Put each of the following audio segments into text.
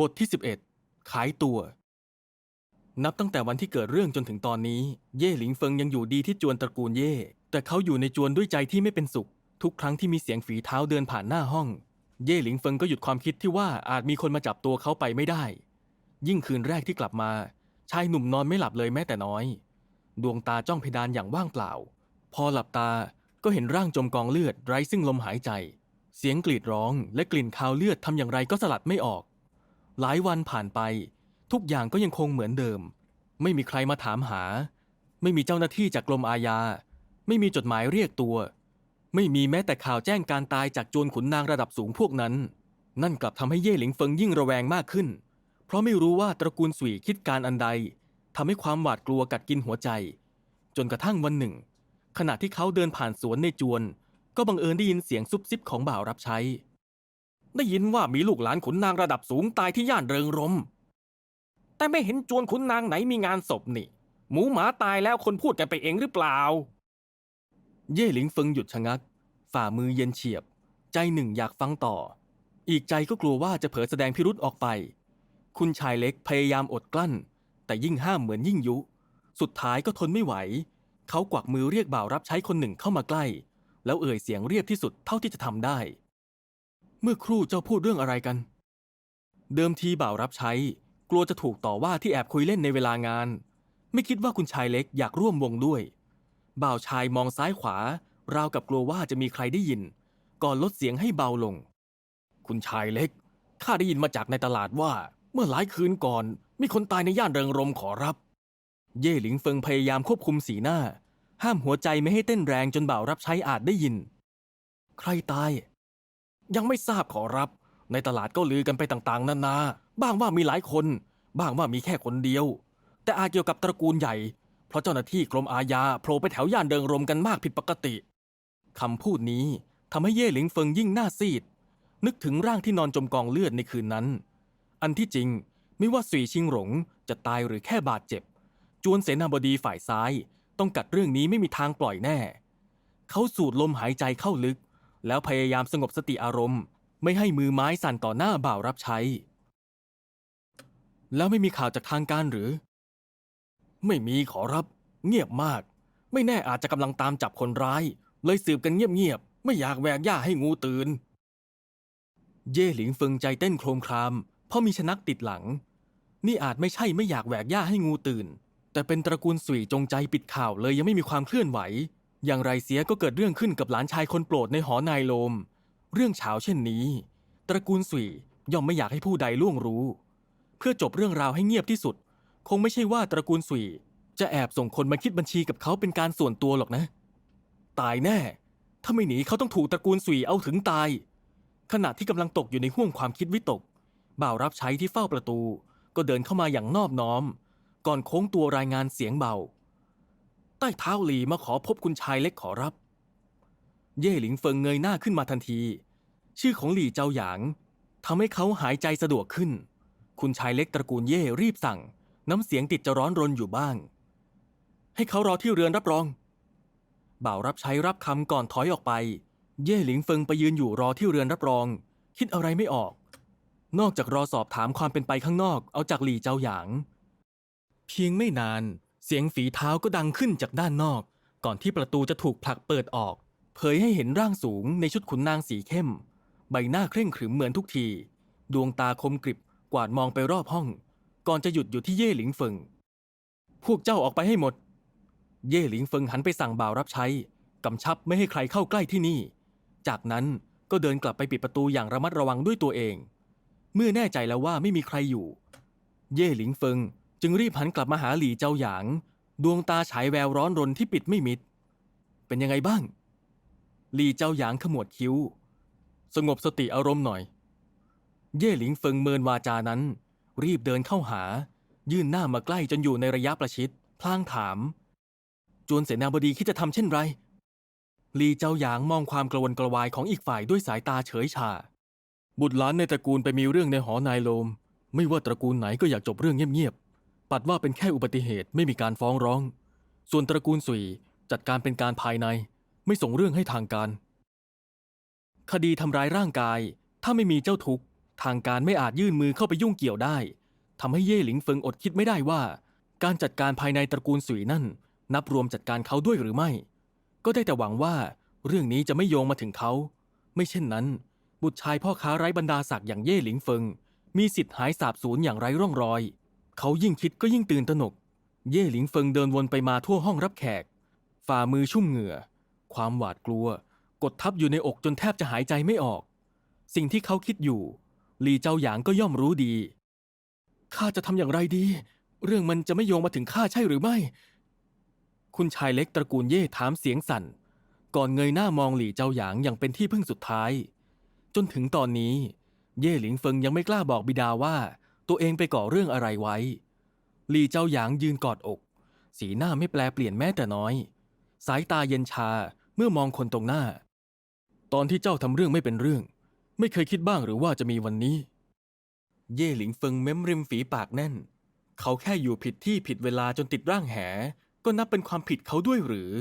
บทที่ 11 ขายตัว นับตั้งแต่วันที่เกิดเรื่องจนถึงตอนนี้ เย่หลิงเฟิงยังอยู่ดีที่จวนตระกูลเย่ แต่เขาอยู่ในจวนด้วยใจที่ไม่เป็นสุข ทุกครั้งที่มีเสียงฝีเท้าเดินผ่านหน้าห้อง เย่หลิงเฟิงก็หยุดความคิดที่ว่าอาจมีคนมาจับตัวเขาไปไม่ได้ ยิ่งคืนแรกที่กลับมา ชายหนุ่มนอนไม่หลับเลยแม้แต่น้อย ดวงตาจ้องเพดานอย่างว่างเปล่า พอหลับตาก็เห็นร่างจมกองเลือดไร้ซึ่งลมหายใจ เสียงกรีดร้องและกลิ่นคาวเลือดทำอย่างไรก็สลัดไม่ออก หลายวันผ่านไป ทุกอย่างก็ยังคงเหมือนเดิม ไม่มีใครมาถามหา ไม่มีเจ้าหน้าที่จากกรมอาญา ไม่มีจดหมายเรียกตัว ไม่มีแม้แต่ข่าวแจ้งการตายจากโจรขุนนางระดับสูงพวกนั้น นั่นกลับทำให้เย่หลิงเฟิงยิ่งระแวงมากขึ้น เพราะไม่รู้ว่าตระกูลสุยคิดการอันใดทำให้ความหวาดกลัวกัดกินหัวใจ จนกระทั่งวันหนึ่ง ขณะที่เขาเดินผ่านสวนในจวน ก็บังเอิญได้ยินเสียงซุบซิบของบ่าวรับใช้ ได้ยินว่ามีลูกหลานขุนนางระดับสูงตายที่ย่านเริงรม แต่ไม่เห็นจวนขุนนางไหนมีงานศพนี่ หมูหมาตายแล้วคนพูดกันไปเองหรือเปล่า เย่หลิงเฟิงหยุดชะงัก ฝ่ามือเย็นเฉียบ ใจหนึ่งอยากฟังต่อ อีกใจก็กลัวว่าจะเผลอแสดงพิรุษออกไป คุณชายเล็กพยายามอดกลั้น แต่ยิ่งห้ามเหมือนยิ่งยุ สุดท้ายก็ทนไม่ไหว เขากวักมือเรียกบ่าวรับใช้คนหนึ่งเข้ามาใกล้ แล้วเอ่ยเสียงเรียบที่สุดเท่าที่จะทำได้ เมื่อครู่เจ้าพูดเรื่องอะไรกัน เดิมทีบ่าวรับใช้ กลัวจะถูกต่อว่าที่แอบคุยเล่นในเวลางาน ไม่คิดว่าคุณชายเล็กอยากร่วมวงด้วย บ่าวชายมองซ้ายขวา ราวกับกลัวว่าจะมีใครได้ยิน ก่อนลดเสียงให้เบาลง คุณชายเล็กข้าได้ยินมาจากในตลาดว่า เมื่อหลายคืนก่อน มีคนตายในย่านเริงรมขอรับ เย่หลิงเฟิงพยายามควบคุมสีหน้า ห้ามหัวใจไม่ให้เต้นแรงจนบ่าวรับใช้อาจได้ยิน ใครตาย ยังไม่ทราบขอรับ ในตลาดก็ลือกันไปต่างๆ นานา บ้างว่ามีหลายคน บ้างว่ามีแค่คนเดียว แต่อาจเกี่ยวกับตระกูลใหญ่ เพราะเจ้าหน้าที่กรมอาญาโผล่ไปแถวย่านเดิงรมกันมากผิดปกติคำพูดนี้ทำให้เย่หลิงเฟิงยิ่งหน้าซีด นึกถึงร่างที่นอนจมกองเลือดในคืนนั้น อันที่จริงไม่ว่าสุยชิงหลงจะตายหรือแค่บาดเจ็บ จวนเสนาบดีฝ่ายซ้าย ต้องกัดเรื่องนี้ไม่มีทางปล่อยแน่ เขาสูดลมหายใจเข้าลึก แล้วพยายามสงบสติอารมณ์ ไม่ให้มือไม้สั่นต่อหน้าบ่าวรับใช้ แล้วไม่มีข่าวจากทางการหรือ ไม่มีขอรับ เงียบมาก ไม่แน่อาจจะกำลังตามจับคนร้าย เลยสืบกันเงียบๆไม่อยากแหวกย่าให้งูตื่น เย่หลิงเฟิงใจเต้นโครมคราม เพราะมีชนักติดหลัง นี่อาจไม่ใช่ไม่อยากแหวกย่าให้งูตื่น แต่เป็นตระกูลสุยจงใจปิดข่าวเลยยังไม่มีความเคลื่อนไหว อย่างไรเสียก็เกิดเรื่องขึ้นกับหลานชายคนโปรดในหอนายโลม เรื่องเฉาเช่นนี้ ตระกูลสุยย่อมไม่อยากให้ผู้ใดล่วงรู้ เพื่อจบเรื่องราวให้เงียบที่สุด คงไม่ใช่ว่าตระกูลสุยจะแอบส่งคนมาคิดบัญชีกับเขาเป็นการส่วนตัวหรอกนะ ตายแน่ ถ้าไม่หนีเขาต้องถูกตระกูลสุยเอาถึงตาย ขณะที่กำลังตกอยู่ในห่วงความคิดวิตก บ่าวรับใช้ที่เฝ้าประตู ก็เดินเข้ามาอย่างนอบน้อม ก่อนโค้งตัวรายงานเสียงเบา ต้เท้าหลีมาขอพบคุณชายเล็กขอรับ เย่หลิงเฟิงเงยหน้าขึ้นมาทันที ชื่อของหลี่เจ้าหยางทำให้เขาหายใจสะดวกขึ้น คุณชายเล็กตระกูลเย่รีบสั่ง น้ำเสียงติดจะร้อนรนอยู่บ้าง ให้เขารอที่เรือนรับรอง บ่าวรับใช้รับคำก่อนถอยออกไป เย่หลิงเฟิงไปยืนอยู่รอที่เรือนรับรอง คิดอะไรไม่ออก นอกจากรอสอบถามความเป็นไปข้างนอกเอาจากหลี่เจ้าหยาง เพียงไม่นาน เสียงฝีเท้าก็ดังขึ้นจากด้านนอก ก่อนที่ประตูจะถูกผลักเปิดออก เผยให้เห็นร่างสูงในชุดขุนนางสีเข้ม ใบหน้าเคร่งขรึมเหมือนทุกที ดวงตาคมกริบกวาดมองไปรอบห้อง ก่อนจะหยุดอยู่ที่เย่หลิงเฟิงพวกเจ้าออกไปให้หมด เย่หลิงเฟิงหันไปสั่งบ่าวรับใช้กำชับไม่ให้ใครเข้าใกล้ที่นี่ จากนั้นก็เดินกลับไปปิดประตูอย่างระมัดระวังด้วยตัวเอง เมื่อแน่ใจแล้วว่าไม่มีใครอยู่ เย่หลิงเฟิง จึงรีบหันกลับมาหาหลี่เจ้าหยาง ดวงตาฉายแววร้อนรนที่ปิดไม่มิด เป็นยังไงบ้าง หลี่เจ้าหยางขมวดคิ้ว สงบสติอารมณ์หน่อย เย่หลิงเฟิงเมินวาจานั้น รีบเดินเข้าหา ยื่นหน้ามาใกล้จนอยู่ในระยะประชิดพลางถาม จวนเสนาบดีคิดจะทำเช่นไรลีเจ้าหยางมองความกระวนกระวายของอีกฝ่ายด้วยสายตาเฉยชา บุตรหลานในตระกูลไปมีเรื่องในหอนายโลม ไม่ว่าตระกูลไหนก็อยากจบเรื่องเงียบ ปัดว่าเป็นแค่อุบัติเหตุไม่มีการฟ้องร้อง ส่วนตระกูลสุยจัดการเป็นการภายใน ไม่ส่งเรื่องให้ทางการ คดีทำร้ายร่างกาย ถ้าไม่มีเจ้าทุกข์ทางการไม่อาจยื่นมือเข้าไปยุ่งเกี่ยวได้ทำให้เย่หลิงเฟิงอดคิดไม่ได้ว่า การจัดการภายในตระกูลสุยนั่น นับรวมจัดการเขาด้วยหรือไม่ ก็ได้แต่หวังว่าเรื่องนี้จะไม่โยงมาถึงเขา ไม่เช่นนั้น บุตรชายพ่อค้าไร้บรรดาศักดิ์อย่างเย่หลิงเฟิง มีสิทธิ์หายสาบสูญอย่างไร้ร่องรอย เขายิ่งคิดก็ยิ่งตื่นตระหนก เย่หลิงเฟิงเดินวนไปมาทั่วห้องรับแขก ฝ่ามือชุ่มเหงื่อ ความหวาดกลัว กดทับอยู่ในอกจนแทบจะหายใจไม่ออก สิ่งที่เขาคิดอยู่ หลีเจ้าหยางก็ย่อมรู้ดีข้าจะทำอย่างไรดี เรื่องมันจะไม่โยงมาถึงข้าใช่หรือไม่ คุณชายเล็กตระกูลเย่ถามเสียงสั่น ก่อนเงยหน้ามองหลี่เจ้าหยางอย่างเป็นที่พึ่งสุดท้าย จนถึงตอนนี้ เย่หลิงเฟิงยังไม่กล้าบอกบิดาว่า ตัวเองไปก่อเรื่องอะไรไว้ หลี่เจ้าหยางยืนกอดอก สีหน้าไม่แปลเปลี่ยนแม้แต่น้อย สายตาเย็นชาเมื่อมองคนตรงหน้า ตอนที่เจ้าทำเรื่องไม่เป็นเรื่อง ไม่เคยคิดบ้างหรือว่าจะมีวันนี้ เย่หลิงเฟิงเม้มริมฝีปากแน่น เขาแค่อยู่ผิดที่ผิดเวลาจนติดร่างแห ก็นับเป็นความผิดเขาด้วยหรือ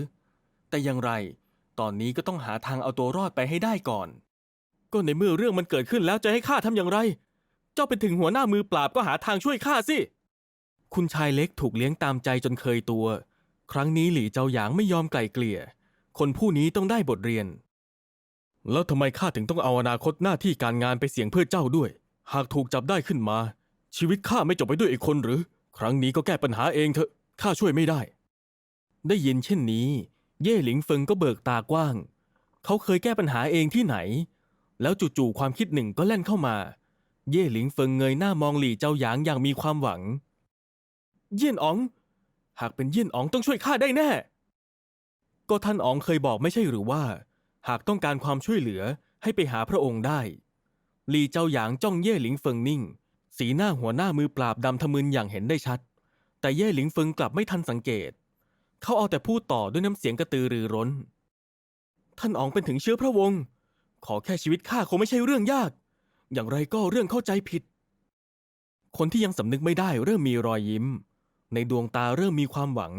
แต่อย่างไร ตอนนี้ก็ต้องหาทางเอาตัวรอดไปให้ได้ก่อน ก็ในเมื่อเรื่องมันเกิดขึ้นแล้วจะให้ข้าทำอย่างไร เจ้าเป็นถึงหัวหน้ามือปราบก็หาทางช่วยข้าสิ คุณชายเล็กถูกเลี้ยงตามใจจนเคยตัว ครั้งนี้หลี่เจ้าหยางไม่ยอมไกล่เกลี่ย คนผู้นี้ต้องได้บทเรียน แล้วทำไมข้าถึงต้องเอาอนาคตหน้าที่การงานไปเสี่ยงเพื่อเจ้าด้วย หากถูกจับได้ขึ้นมา ชีวิตข้าไม่จบไปด้วยอีกคนหรือ ครั้งนี้ก็แก้ปัญหาเองเถอะข้าช่วยไม่ได้ ได้ยินเช่นนี้ เย่หลิงเฟิงก็เบิกตากว้าง เขาเคยแก้ปัญหาเองที่ไหน แล้วจู่ๆความคิดหนึ่งก็แล่นเข้ามา เย่หลิงเฟิงเงยหน้ามองหลี่เจ้าหยางอย่างมีความหวัง เยี่ยนอ๋อง หากเป็นเยี่ยนอ๋องต้องช่วยข้าได้แน่ ก็ท่านอ๋องเคยบอกไม่ใช่หรือว่า หากต้องการความช่วยเหลือให้ไปหาพระองค์ได้ หลี่เจ้าหยางจ้องเย่หลิงเฟิงนิ่ง สีหน้าหัวหน้ามือปราบดำทะมึนอย่างเห็นได้ชัด แต่เย่หลิงเฟิงกลับไม่ทันสังเกต เขาเอาแต่พูดต่อด้วยน้ำเสียงกระตือรือร้น ท่านอ๋องเป็นถึงเชื้อพระวงศ์ขอแค่ชีวิตข้าคงไม่ใช่เรื่องยาก อย่างไรก็เรื่องเข้าใจผิด คนที่ยังสำนึกไม่ได้เริ่มมีรอยยิ้ม ในดวงตาเริ่มมีความหวัง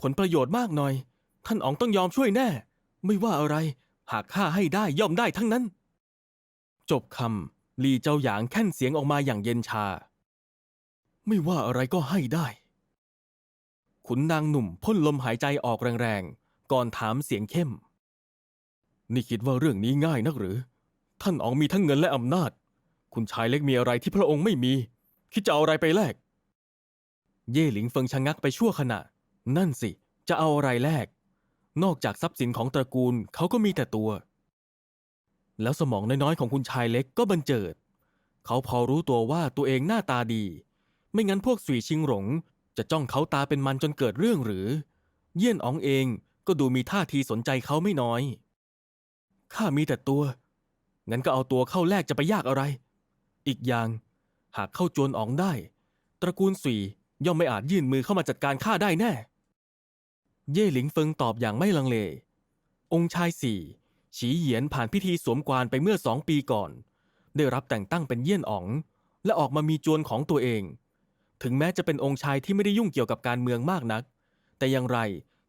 ผลประโยชน์มากหน่อย ท่านอ๋องต้องยอมช่วยแน่ ไม่ว่าอะไร หากข้าให้ได้ย่อมได้ทั้งนั้น จบคำลีเจ้าหยางแค่นเสียงออกมาอย่างเย็นชา ไม่ว่าอะไรก็ให้ได้ ขุนนางหนุ่มพ่นลมหายใจออกแรงๆก่อนถามเสียงเข้ม นี่คิดว่าเรื่องนี้ง่ายนักหรือ ท่านอ๋องมีทั้งเงินและอำนาจ คุณชายเล็กมีอะไรที่พระองค์ไม่มี คิดจะเอาอะไรไปแลก เย่หลิงเฟิงชะงักไปชั่วขณะ นั่นสิ จะเอาอะไรแลก นอกจากทรัพย์สินของตระกูลเขาก็มีแต่ตัว แล้วสมองน้อยๆของคุณชายเล็กก็บันเจิด เขาพอรู้ตัวว่าตัวเองหน้าตาดี ไม่งั้นพวกสุยชิงหลง จะจ้องเขาตาเป็นมันจนเกิดเรื่องหรือ เยี่ยนอ๋องเองก็ดูมีท่าทีสนใจเขาไม่น้อย ข้ามีแต่ตัว งั้นก็เอาตัวเข้าแลกจะไปยากอะไร อีกอย่างหากเข้าจวนอ๋องได้ ตระกูลสุยย่อมไม่อาจยื่นมือเข้ามาจัดการข้าได้แน่ เย่หลิงเฟิงตอบอย่างไม่ลังเล องค์ชายสี่ฉีเหยียนผ่านพิธีสวมกวานไปเมื่อสองปีก่อน ได้รับแต่งตั้งเป็นเยี่ยนอ๋อง และออกมามีจวนของตัวเอง ถึงแม้จะเป็นองค์ชายที่ไม่ได้ยุ่งเกี่ยวกับการเมืองมากนัก แต่อย่างไร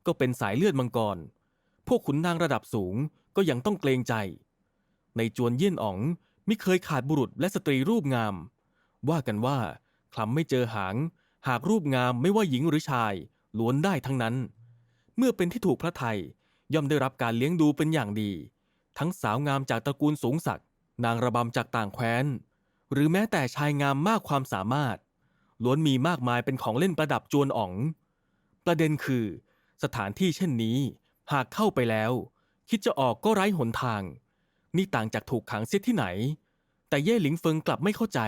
ก็เป็นสายเลือดมังกร พวกขุนนางระดับสูงก็ยังต้องเกรงใจ ในจวนเยี่ยนอ๋องมิเคยขาดบุรุษและสตรีรูปงาม ว่ากันว่าคลำไม่เจอหาง หากรูปงามไม่ว่าหญิงหรือชาย ล้วนได้ทั้งนั้น เมื่อเป็นที่ถูกพระไทยย่อมได้รับการเลี้ยงดูเป็นอย่างดี ทั้งสาวงามจากตระกูลสูงศักดิ์นางระบำจากต่างแคว้น หรือแม้แต่ชายงามมากความสามารถ ล้วนมีมากมายเป็นของเล่นประดับจวนอ๋อง ประเด็นคือ สถานที่เช่นนี้ หากเข้าไปแล้ว คิดจะออกก็ไร้หนทาง นี่ต่างจากถูกขังเสียที่ไหน แต่เย่หลิงเฟิงกลับไม่เข้าใจ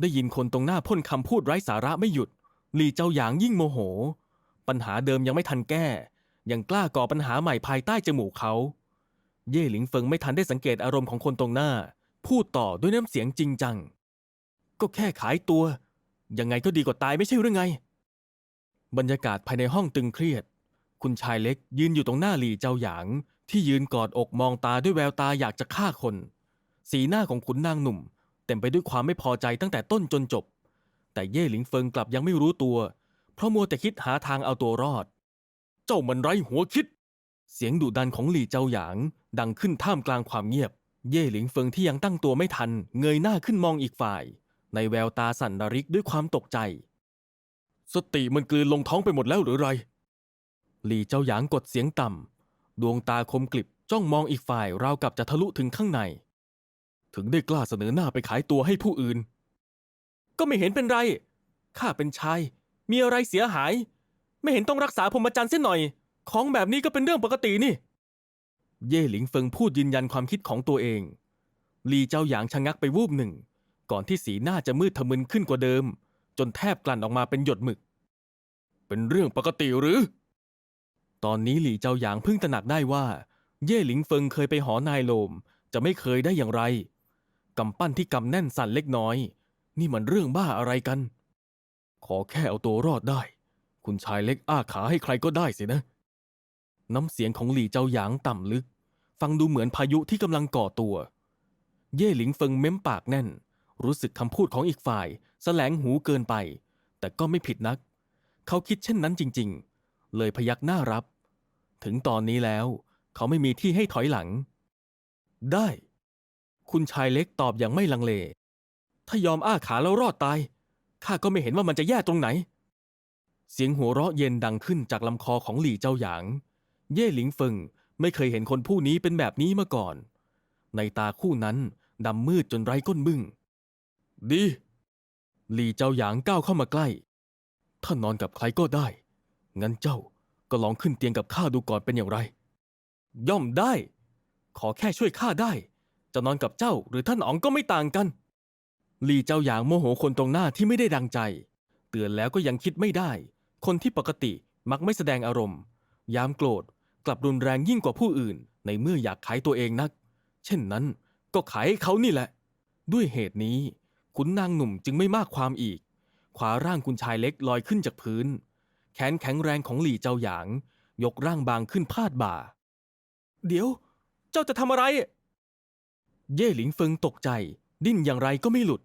ได้ยินคนตรงหน้าพ่นคำพูดไร้สาระไม่หยุด หลี่เจ้าหยางยิ่งโมโห ปัญหาเดิมยังไม่ทันแก้ ยังกล้าก่อปัญหาใหม่ภายใต้จมูกเขา เย่หลิงเฟิงไม่ทันได้สังเกตอารมณ์ของคนตรงหน้า พูดต่อด้วยน้ำเสียงจริงจัง ก็แค่ขายตัว ยังไงก็ดีกว่าตายไม่ใช่หรือไง บรรยากาศภายในห้องตึงเครียด คุณชายเล็กยืนอยู่ตรงหน้าหลี่เจ้าหยาง ที่ยืนกอดอกมองตาด้วยแววตาอยากจะฆ่าคน สีหน้าของขุนนางหนุ่ม เต็มไปด้วยความไม่พอใจตั้งแต่ต้นจนจบ แต่เย่หลิงเฟิงกลับยังไม่รู้ตัว เพราะมัวแต่คิดหาทางเอาตัวรอด เจ้ามันไร้หัวคิด เสียงดุดันของหลี่เจ้าหยาง ดังขึ้นท่ามกลางความเงียบ เย่หลิงเฟิงที่ยังตั้งตัวไม่ทัน เงยหน้าขึ้นมองอีกฝ่าย ในแววตาสั่นระริกด้วยความตกใจ สติมันกลืนลงท้องไปหมดแล้วหรือไรหลี่เจ้าหยางกดเสียงต่ำ ดวงตาคมกลิบจ้องมองอีกฝ่ายราวกับจะทะลุถึงข้างใน ถึงได้กล้าเสนอหน้าไปขายตัวให้ผู้อื่น ก็ไม่เห็นเป็นไร ข้าเป็นชาย มีอะไรเสียหาย ไม่เห็นต้องรักษาพรหมจรรย์เสียหน่อย ของแบบนี้ก็เป็นเรื่องปกตินี่ เย่หลิงเฟิงพูดยืนยันความคิดของตัวเอง ลีเจ้าหยางชะงักไปวูบหนึ่ง ก่อนที่สีหน้าจะมืดทะมึนขึ้นกว่าเดิม จนแทบกลั่นออกมาเป็นหยดหมึก เป็นเรื่องปกติหรือ ตอนนี้หลี่เจ้าหยางเพิ่งตระหนักได้ว่า เย่หลิงเฟิงเคยไปหอนายโลม จะไม่เคยได้อย่างไรกำปั้นที่กำแน่นสั่นเล็กน้อย นี่มันเรื่องบ้าอะไรกัน ขอแค่เอาตัวรอดได้ คุณชายเล็กอ้าขาให้ใครก็ได้สินะ น้ำเสียงของหลี่เจ้าหยางต่ำลึก ฟังดูเหมือนพายุที่กำลังก่อตัว เย่หลิงเฟิงเม้มปากแน่น รู้สึกคำพูดของอีกฝ่ายแสลงหูเกินไป แต่ก็ไม่ผิดนัก เขาคิดเช่นนั้นจริง ๆ เลยพยักหน้ารับ ถึงตอนนี้แล้ว เขาไม่มีที่ให้ถอยหลัง ได้ คุณชายเล็กตอบอย่างไม่ลังเล ถ้ายอมอ้าขาแล้วรอดตาย ข้าก็ไม่เห็นว่ามันจะแย่ตรงไหน เสียงหัวเราะเย็นดังขึ้นจากลำคอของหลี่เจ้าหยาง เย่หลิงเฟิงไม่เคยเห็นคนผู้นี้เป็นแบบนี้มาก่อน ในตาคู่นั้นดำมืดจนไร้ก้นบึ้ง ดี หลี่เจ้าหยางก้าวเข้ามาใกล้ ถ้านอนกับใครก็ได้ งั้นเจ้า ก็ลองขึ้นเตียงกับข้าดูก่อนเป็นอย่างไร ย่อมได้ ขอแค่ช่วยข้าได้ จะนอนกับเจ้าหรือท่านอ๋องก็ไม่ต่างกันลีเจ้าหยางโมโหคนตรงหน้าที่ไม่ได้ดังใจ เตือนแล้วก็ยังคิดไม่ได้ คนที่ปกติมักไม่แสดงอารมณ์ ยามโกรธกลับรุนแรงยิ่งกว่าผู้อื่น ในเมื่ออยากขายตัวเองนัก เช่นนั้นก็ขายให้เขานี่แหละ ด้วยเหตุนี้ขุนนางหนุ่มจึงไม่มากความอีกขวาร่างคุณชายเล็กลอยขึ้นจากพื้น แขนแข็งแรงของหลี่เจ้าหยาง ยกร่างบางขึ้นพาดบ่า เดี๋ยว เจ้าจะทำอะไร เย่หลิงเฟิงตกใจ ดิ้นอย่างไรก็ไม่หลุด